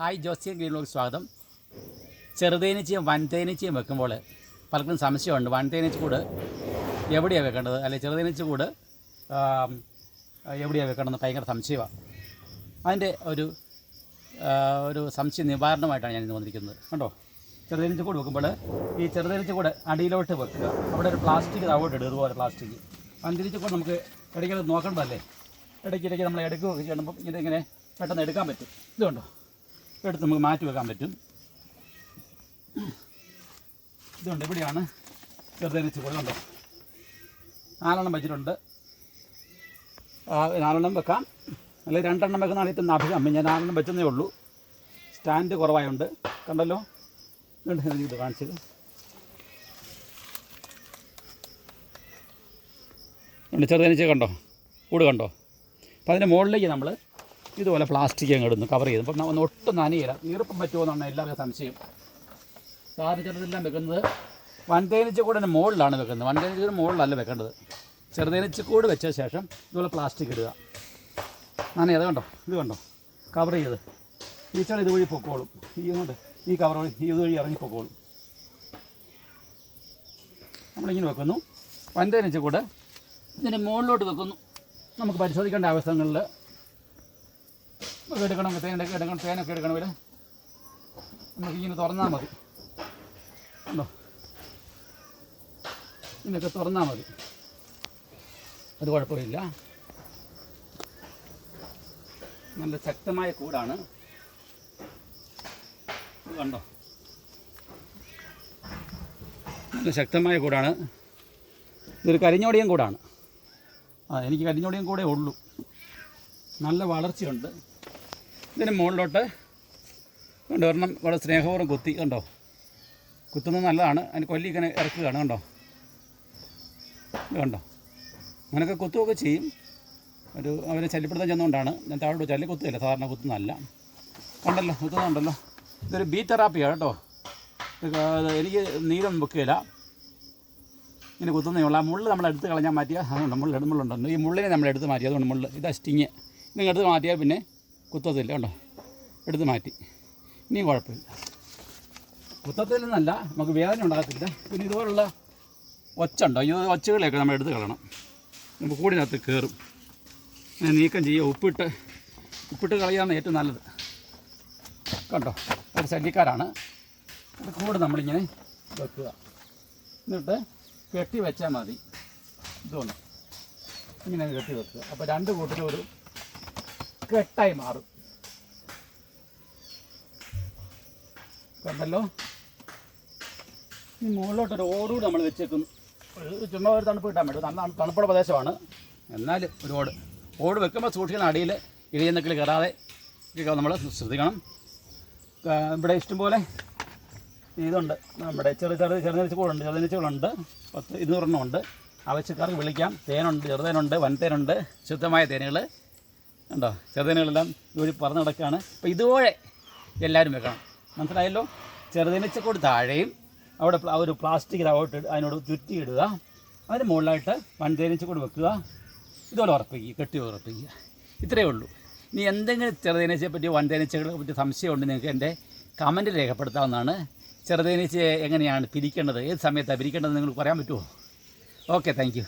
Hi ജോസിയൻ ഗ്രീനിലേക്ക് സ്വാഗതം. ചെറുതേനീച്ചയും വൻതേനീച്ചയും വെക്കുമ്പോൾ പലർക്കും സംശയമുണ്ട്. വൻതേനീച്ച കൂട് എവിടെയാണ് വെക്കേണ്ടത്? അല്ലെങ്കിൽ ചെറുതേനീച്ച കൂട് ആം, എവിടെയാണ് വെക്കേണ്ടതെന്ന് ഭയങ്കര സംശയമാണ് അതിന്റെ ഒരു ഒരു സംശയ നിവാരണമായിട്ടാണ് ഞാൻ ഇന്ന് വന്നിരിക്കുന്നത്. കണ്ടോ? ചെറുതേനീച്ച കൂട് വെക്കുമ്പോൾ ഈ ചെറുതേനീച്ച കൂട് അടിയിലോട്ട് വെക്കുക. അവിടെ ഒരു പ്ലാസ്റ്റിക് തവോട്ട് ഇടുക ഇതുപോലെ പ്ലാസ്റ്റിക്. വൻതേനീച്ച കൂടെ നമുക്ക് ഇടയ്ക്കിടയ്ക്ക് നോക്കേണ്ടതല്ലേ? ഇടയ്ക്കിടയ്ക്ക് നമ്മൾ എടുക്കുകയൊക്കെ ചെയ്യുമ്പം ഇതിങ്ങനെ പെട്ടെന്ന് എടുക്കാൻ പറ്റും. ഇതുണ്ടോ? എടുത്ത് നമുക്ക് മാറ്റി വെക്കാൻ പറ്റും. ഇതുണ്ട് ഇവിടെയാണ് ചെറുതരിച്ച് കൂടെ കണ്ടോ നാലെണ്ണം വെച്ചിട്ടുണ്ട്. നാലെണ്ണം വെക്കാം. അല്ലെങ്കിൽ രണ്ടെണ്ണം വെക്കുന്നതാണ് ഏറ്റവും അഭികാമ്യം ഞാൻ നാലെണ്ണം വെച്ചതേ ഉള്ളൂ. സ്റ്റാൻഡ് കുറവായുണ്ട്. കണ്ടല്ലോ? ഇത് കാണിച്ചത്. ഉണ്ട് ചെറുതേനീച്ച കണ്ടോ? കൂട് കണ്ടോ? അപ്പം അതിന്റെ മുകളിലേക്ക് നമ്മൾ ഇതുപോലെ പ്ലാസ്റ്റിക് അങ്ങ് ഇടുന്നു കവർ ചെയ്ത്. അപ്പം നമ്മൾ ഒട്ടും നനയില്ല. ഈർപ്പം പറ്റുമോ എന്നാണ് എല്ലാവർക്കും സംശയം. സാറിന് ചിലതെല്ലാം വെക്കുന്നത് വൻതേനീച്ചക്കൂടിന്റെ മുകളിലാണ് വെക്കുന്നത്. വൻതേനീച്ചക്കൂട് മുകളിലല്ല വെക്കേണ്ടത്. ചെറുതേനീച്ചക്കൂട് വെച്ച ശേഷം ഇതുപോലെ പ്ലാസ്റ്റിക് ഇടുക. നനയത് കണ്ടോ? ഇത് കണ്ടോ? കവർ ചെയ്ത്. ഈച്ചകൾ ഇതുവഴി പൊക്കോളും. ഈ കൊണ്ട് ഈ കവർ വഴി ഇതുവഴി ഇറങ്ങി പൊക്കോളും. നമ്മളിങ്ങനെ വെക്കുന്നു. വൻതേനീച്ചക്കൂട് ഇതിന്റെ മുകളിലോട്ട് വെക്കുന്നു. നമുക്ക് പരിശോധിക്കേണ്ട അവസരങ്ങളിൽ എടുക്കണം തേനൊക്കെ എടുക്കണം തേനൊക്കെ എടുക്കണമെങ്കിൽ നമുക്കിങ്ങനെ തുറന്നാൽ മതി. ഉണ്ടോ? ഇതിനൊക്കെ തുറന്നാൽ മതി. അത് കുഴപ്പമില്ല. നല്ല ശക്തമായ കൂടാണ്. കണ്ടോ? നല്ല ശക്തമായ കൂടാണ്. ഇതൊരു കരിഞ്ഞോടിയും കൂടാണ്. ആ എനിക്ക് കരിഞ്ഞോടിയും കൂടെ ഉള്ളൂ. നല്ല വളർച്ചയുണ്ട്. ഇതിന് മുകളിലോട്ട് കൊണ്ടുവരണം ഇവിടെ സ്നേഹപൂർവം കുത്തി കണ്ടോ? കുത്തുന്നത് നല്ലതാണ്. അതിന് കൊല്ലി ഇങ്ങനെ ഇറക്കുകയാണ് കണ്ടോ? കണ്ടോ? അങ്ങനെയൊക്കെ കുത്തുകയൊക്കെ ചെയ്യും. ഒരു അവരെ ശല്യപ്പെടുത്താൻ ചെന്നുകൊണ്ടാണ്. ഞാൻ താഴോട്ട് ചല്ലി കുത്തുകയില്ല സാധാരണ കുത്തുന്നതല്ല. കണ്ടല്ലോ കുത്തുന്നുണ്ടല്ലോ. ഇതൊരു ബി തെറാപ്പിയാണ് കേട്ടോ. എനിക്ക് നീരം വെക്കുകയില്ല ഇങ്ങനെ കുത്തുന്നേ ഉള്ളൂ. ആ മുള്ള് നമ്മൾ എടുത്ത് കളഞ്ഞാൽ മാറ്റിയാൽ അതുകൊണ്ട് മുള്ള മുള്ളുണ്ടല്ലോ. ഈ മുള്ളിനെ നമ്മൾ എടുത്ത് മാറ്റി അതുകൊണ്ട് മുള്ള്. ഇതാ സ്റ്റിങ്. നിങ്ങൾ എടുത്ത് മാറ്റിയാൽ പിന്നെ കുത്തത്തില്ല കണ്ടോ? എടുത്ത് മാറ്റി. ഇനിയും കുഴപ്പമില്ല. കുത്തത്തില്ലെന്നല്ല നമുക്ക് വേദന ഉണ്ടാകത്തില്ല. പിന്നെ ഇതുപോലുള്ള ഒച്ച ഉണ്ടോ? ഈ ഒച്ചകളെയൊക്കെ നമ്മൾ എടുത്ത് കളയണം. നമുക്ക് കൂടിനകത്ത് കയറും. നീക്കം ചെയ്യുക. ഉപ്പിട്ട് ഉപ്പിട്ട് കളയാണ് ഏറ്റവും നല്ലത്. കണ്ടോ? ഒരു ശല്യക്കാരാണ്. കൂട് നമ്മളിങ്ങനെ വെക്കുക. എന്നിട്ട് കെട്ടി വെച്ചാൽ മതി. ഇതുകൊണ്ട് ഇങ്ങനെ കെട്ടി വെക്കുക. അപ്പോൾ രണ്ട് കൂട്ടരും ഒരു കെട്ടായി മാറും. കണ്ടല്ലോ? ഈ മുകളിലോട്ടൊരു ഓടുകൂടി നമ്മൾ വെച്ചേക്കും ചുമ്മാ ഒരു തണുപ്പ് കിട്ടാൻ വേണ്ടി. നല്ല തണുപ്പുള്ള പ്രദേശമാണ്. എന്നാൽ ഒരു ഓട്. ഓട് വെക്കുമ്പോൾ സൂക്ഷിക്കുന്ന അടിയിൽ ഇടിയന്നക്കിൽ കയറാതെ നമ്മൾ ശ്രദ്ധിക്കണം. ഇവിടെ ഇഷ്ടംപോലെ ഇതുണ്ട്. നമ്മുടെ ചെറിയ ചെറു ചെറിയ നെച്ചുകളുണ്ട് പത്ത് ഇരുന്നൂറെണ്ണം ഉണ്ട്. ആവശ്യക്കാർക്ക് വിളിക്കാം. തേനുണ്ട് ചെറുതേനുണ്ട് വൻതേനുണ്ട് ശുദ്ധമായ തേനുകൾ ഉണ്ടോ ചെറുതേനുകളെല്ലാം ഇതുവഴി പറഞ്ഞു നടക്കുകയാണ് അപ്പോൾ ഇതുപോലെ എല്ലാവരും വെക്കണം. മനസ്സിലായല്ലോ? ചെറുതേനീച്ചക്കൂട് താഴെയും അവിടെ ആ ഒരു പ്ലാസ്റ്റിക് റവോട്ട് അതിനോട് ചുറ്റിയിടുക. അതിന് മുകളിലായിട്ട് വൻതേനീച്ചക്കൂട് വെക്കുക. ഇതുപോലെ ഉറപ്പിക്കുക കെട്ടി ഉറപ്പിക്കുക. ഇത്രയേ ഉള്ളൂ. ഇനി എന്തെങ്കിലും ചെറുതേനീച്ചയെ പറ്റി വൺതേനച്ചകളെ പറ്റി സംശയമുണ്ട് നിങ്ങൾക്ക് എന്റെ കമന്റ് രേഖപ്പെടുത്താവുന്നതാണ്. ചെറുതേനീച്ചയെ എങ്ങനെയാണ് പിരിക്കേണ്ടത്? ഏത് സമയത്താണ് പിരിക്കേണ്ടത് നിങ്ങൾക്ക് പറയാൻ പറ്റുമോ? Okay thank